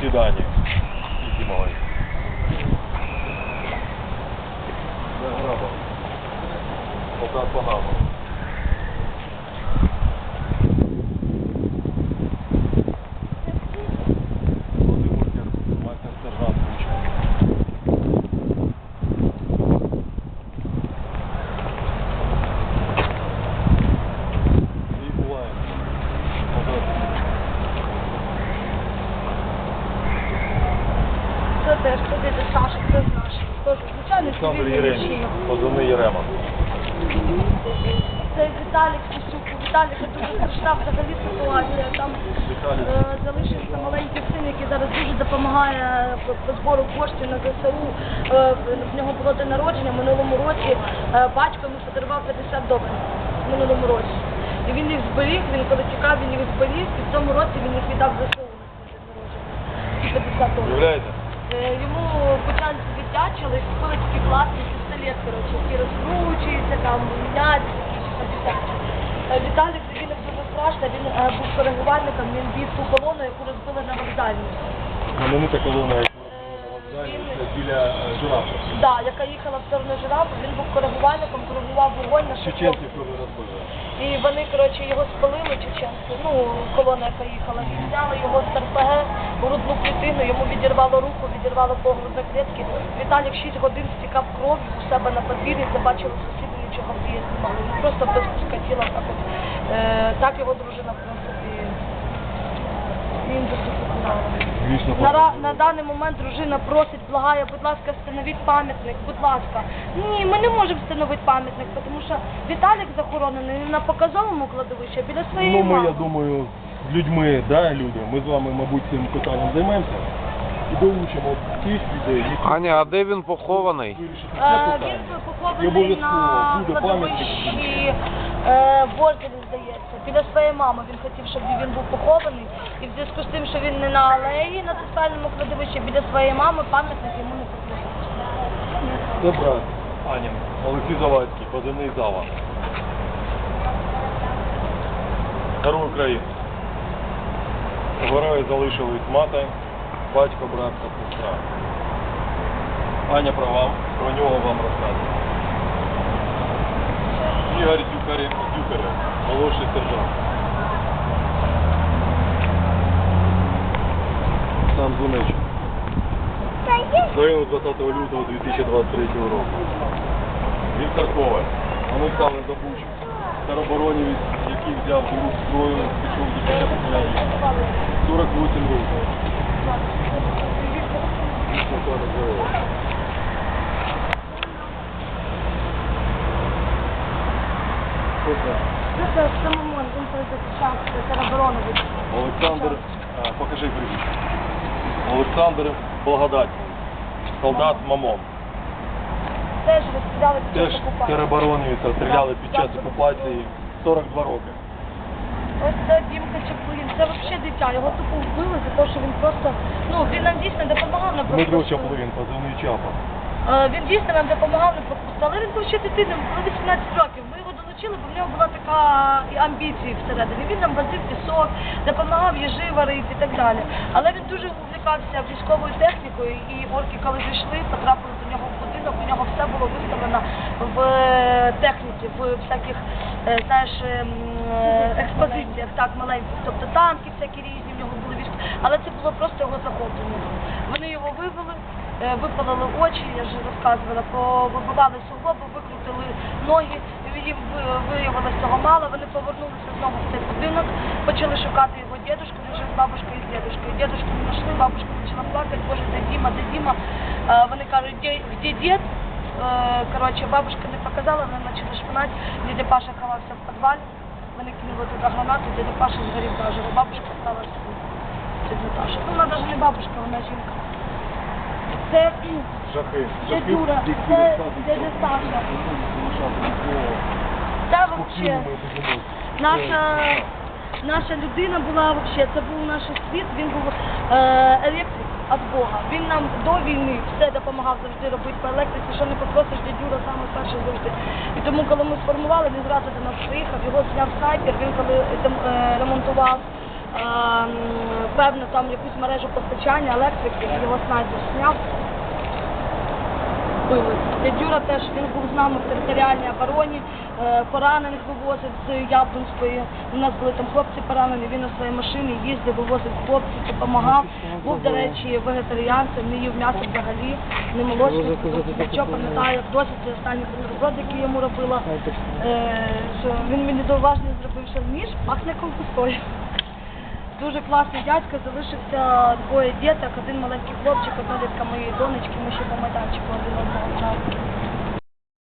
свидания. Иди, малый. Заграба. Пока погано. Володимир, мастер сержант Куча. І буває. Це теж ходити Саша, це наш. Тож, звичайно, Єремій, мужчина. позивний Єрема. Це Віталік Кисюк. У Віталіка дуже страшна взагалі ситуація. Там е, залишився маленький син, який зараз дуже допомагає по, по збору коштів на ЗСУ. Е, в нього було день народження в минулому році. Е, батько йому подарував 50 доларів в минулому році. І він їх зберіг, він коли тікав, він їх зберіг, і в цьому році він їх віддав ЗСУ на свій день народження. Ці 50 доларів. Уявляєте? Е, Йому почали віддячили, купили такий класний пістолет, коротше, який розкручується, там, міняється, такі всякий. Е, Віталік дуже страшно, він е, був коригувальником, він вів ту колону, яку розбили на вокзальні. Колона, на вокзалі, це біля е, жирафа. Да, яка їхала в сторону жирафу, він був коригувальником, коригував вогонь на Чеченців, коли розбили. І вони, коротше, його спалили чеченці, ну, колона, яка їхала, і взяли його з РПГ грудну клітину, йому відірвало руку, відірвало поглиб клітки. Віталік 6 годин стікав кров'ю у себе на подвір'ї, це бачили сусіди, нічого вдіяти не могли. Він просто без тіла так от. Е, так його дружина, в принципі, він досухала. Звісно, На, на даний момент дружина просить, благає, будь ласка, встановіть пам'ятник, будь ласка. Ні, ми не можемо встановити пам'ятник, тому що Віталік захоронений не на показовому кладовищі, а біля своєї Ну, ми, мами. я думаю, з людьми, да, люди, ми з вами, мабуть, цим питанням займемося і долучимо тих людей, які Аня, а де він похований? це Е, питання. Він І похований обов'язково на буде кладовищі е, в Борзелі, здається. Біля своєї мами він хотів, щоб він був похований. І в зв'язку з тим, що він не на алеї, на центральному кладовищі, біля своєї мами пам'ятник йому не потрібен. Брат Анін, Олексій Завадський, позивний Зава. Герой України. Герої залишились мати, батько, брат та сестра. Аня про вам, про нього вам розказує. Ігор молодший сержант. Сам Дунич. Загинув 20 лютого 2023 року. Віктор Коваль, Олександр Забуч, тероборонівець, який взяв у рук зброю, пішов захищати країну. 48 років. Віктор Коваль. Це? Самомон, він той захищав тероборону. Олександр, покажи прізвище. Олександр Благодатний, солдат Мамон. Теж розстріляли під Теж час окупації. тероборонівця стріляли під час окупації 42 роки. Ось це Дімка Чаплин, це взагалі дитя, його тупо вбили за те, що він просто, ну, він нам дійсно допомагав на Дмитро. Чаплин, позивний Чапа. Е, Він дійсно нам допомагав на блокпосту, але він був ще дитиною, було 18 років. Ми його бо в нього була така і амбіція всередині. Він нам возив пісок, допомагав їжі варити і так далі. Але він дуже увлікався військовою технікою, і орки, коли зайшли, потрапили до нього в будинок, у нього все було виставлено в е, техніці, в всяких, е, знаєш, ем, е, експозиціях, так, маленьких. Тобто танки всякі різні, в нього були військ. Але це було просто його захоплення. Вони його вивели, випалили очі, я вже розказувала, повибивали суглоби, викрутили ноги, їм ви- виявилось цього мало, вони повернулися знову в цей будинок, почали шукати його дідушку, він жив з бабушкою і з дідушкою. Дідушку не знайшли, бабушка почала плакати, боже, де Діма, де Діма. Е, Вони кажуть, де, де дід? Е, Коротше, бабушка не показала, вони почали шпинати, дядя Паша ховався в підвалі, вони кинули туди гранату, дядя Паша згорів наживо, бабушка сталася тут. Наташа. Ну, вона навіть не бабушка, вона жінка. Це Жахи. Це Юра, це дядя Саша. Та вообще наша, наша людина була вообще, це був наш світ, він був е, електрик від Бога. Він нам до війни все допомагав завжди робити по електриці, що не попросиш, дядь Юра саме перший завжди. І тому, коли ми сформували, він зразу до нас приїхав, його зняв снайпер, він коли е, е, ремонтував. е, м, там якусь мережу постачання електрики, його снайпер зняв. Били. Дядь Юра теж він був з нами в територіальній обороні, е, поранених вивозив з Яблунської. У нас були там хлопці поранені, він на своїй машині їздив, вивозив хлопців, допомагав. Був, до речі, вегетаріанцем, не їв м'ясо взагалі, не молочник. Що пам'ятаю, досі це останній бутерброд, який йому робила. Е, що він мені зауваження зробив, що ніж пахне ковбасою. Дуже класний дядько, залишився двоє діток, один маленький хлопчик, одна дітка моєї донечки, ми ще по майданчику один одного.